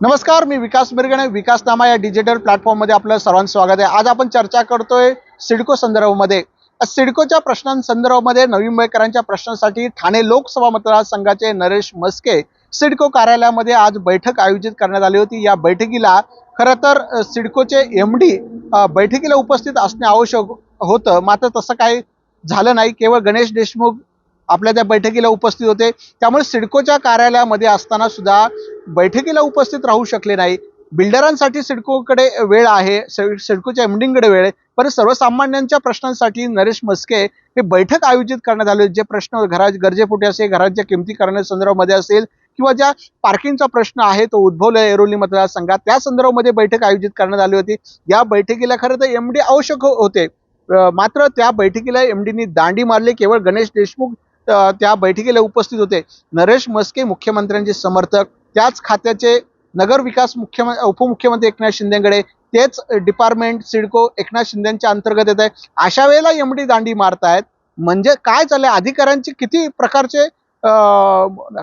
नमस्कार मी विकास मिरगणे विकासनामा या डिजिटल प्लॅटफॉर्ममध्ये आपलं सर्वांचं स्वागत आहे. आज आपण चर्चा करतोय सिडको संदर्भामध्ये. सिडकोच्या प्रश्नांसंदर्भामध्ये नवी मुंबईकरांच्या प्रश्नांसाठी ठाणे लोकसभा मतदारसंघाचे नरेश मस्के सिडको कार्यालयामध्ये आज बैठक आयोजित करण्यात आली होती. या बैठकीला खरं तर सिडकोचे एम डी बैठकीला उपस्थित असणे आवश्यक होतं. मात्र तसं काही झालं नाही. केवळ गणेश देशमुख आपल्या त्या बैठकीला उपस्थित होते. त्यामुळे सिडकोच्या कार्यालयामध्ये असताना सुद्धा बैठकीला उपस्थित राहू शकले नाही. बिल्डरांसाठी सिडकोकडे वेळ आहे सि- सिडकोच्या एमडीकडे वेळ आहे. पण सर्वसामान्यांच्या प्रश्नांसाठी नरेश मस्के हे बैठक आयोजित करण्यात आले जे प्रश्न घरा गरजेपोटी असेल घराच्या किमती करण्यासंदर्भामध्ये असेल किंवा ज्या पार्किंगचा प्रश्न आहे तो उद्भवला एरोली मतदारसंघात त्या संदर्भामध्ये बैठक आयोजित करण्यात आली होती. या बैठकीला खरं तर एमडी आवश्यक हो-, होते. मात्र त्या बैठकीला एमडीनी दांडी मारली. केवळ गणेश देशमुख त्या बैठकीला उपस्थित होते. नरेश मस्के मुख्यमंत्र्यांचे समर्थक. त्याच खात्याचे नगर विकास मुख्यम उपमुख्यमंत्री एकनाथ शिंदेकडे. तेच डिपार्टमेंट सिडको एकनाथ शिंदेच्या अंतर्गत येत आहे. अशा वेळेला एमडी दांडी मारतायत. म्हणजे काय चाललंय? अधिकाऱ्यांची किती प्रकारचे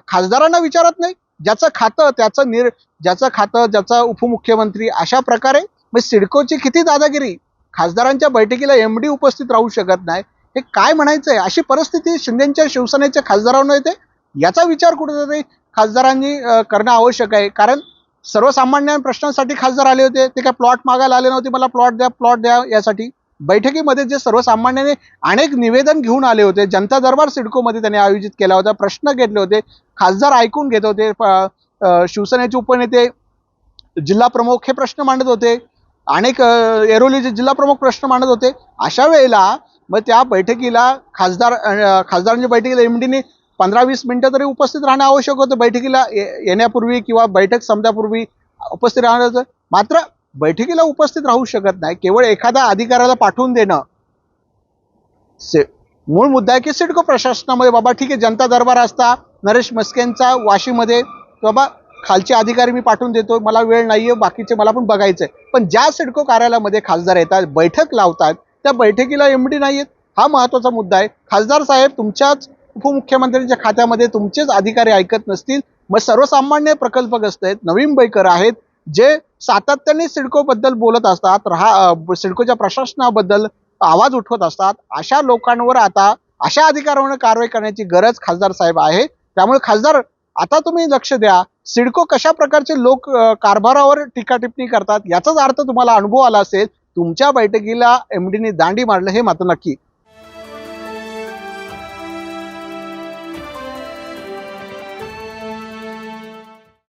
खासदारांना विचारत नाही? ज्याचं खातं त्याचं निर ज्याचं खातं ज्याचा उपमुख्यमंत्री अशा प्रकारे मग सिडकोची किती दादागिरी? खासदारांच्या बैठकीला एमडी उपस्थित राहू शकत नाही. हे काय म्हणायचं आहे अशी परिस्थिती शिंदेच्या शिवसेनेच्या खासदारांना येते. याचा विचार कुठेतरी खासदारांनी करणं आवश्यक आहे. कारण सर्वसामान्य प्रश्नांसाठी खासदार आले होते. ते काय प्लॉट मागायला आले नव्हते. मला प्लॉट द्या प्लॉट द्या यासाठी. बैठकीमध्ये जे सर्वसामान्याने अनेक निवेदन घेऊन आले होते जनता दरबार सिडकोमध्ये त्यांनी आयोजित केला होता प्रश्न घेतले होते खासदार ऐकून घेत होते शिवसेनेचे उपनेते जिल्हा प्रमुख हे प्रश्न मांडत होते. अनेक एरोलीचे जिल्हा प्रमुख प्रश्न मांडत होते. अशा वेळेला मग त्या बैठकीला खासदार खासदारांच्या बैठकीला एमडीने पंधरा वीस मिनिटं तरी उपस्थित राहणं आवश्यक होतं. बैठकीला येण्यापूर्वी किंवा बैठक संपण्यापूर्वी उपस्थित राहण्याचं मात्र बैठकीला उपस्थित राहू शकत नाही. केवळ एखाद्या अधिकाऱ्याला पाठवून देणं. से- मूळ मुद्दा आहे की सिडको प्रशासनामध्ये बाबा ठीक आहे जनता दरबार असता नरेश मस्केंचा वाशीमध्ये बाबा खालचे अधिकारी मी पाठवून देतो मला वेळ नाहीये बाकीचे मला पण बघायचंय. पण ज्या सिडको कार्यालयामध्ये खासदार येतात बैठक लावतात त्या बैठकीला एमडी नाहीयेत. हा महत्त्वाचा मुद्दा आहे. खासदार साहेब तुमच्याच उपमुख्यमंत्र्यांच्या खात्यामध्ये तुमचेच अधिकारी ऐकत नसतील. मग सर्वसामान्य प्रकल्पग्रस्त आहेत नवीन बैकर आहेत जे सातत्याने सिडकोबद्दल बोलत असतात राहा सिडकोच्या प्रशासनाबद्दल आवाज उठवत असतात अशा लोकांवर आता अशा अधिकाऱ्यांवर कारवाई करण्याची गरज खासदार साहेब आहे. त्यामुळे खासदार आता तुम्ही लक्ष द्या सिडको कशा प्रकारचे लोक कारभारावर टीका टिप्पणी करतात याचाच अर्थ तुम्हाला अनुभव आला असेल. तुमच्या बैठकीला एम डीने दांडी मारलं हे मात्र नक्की.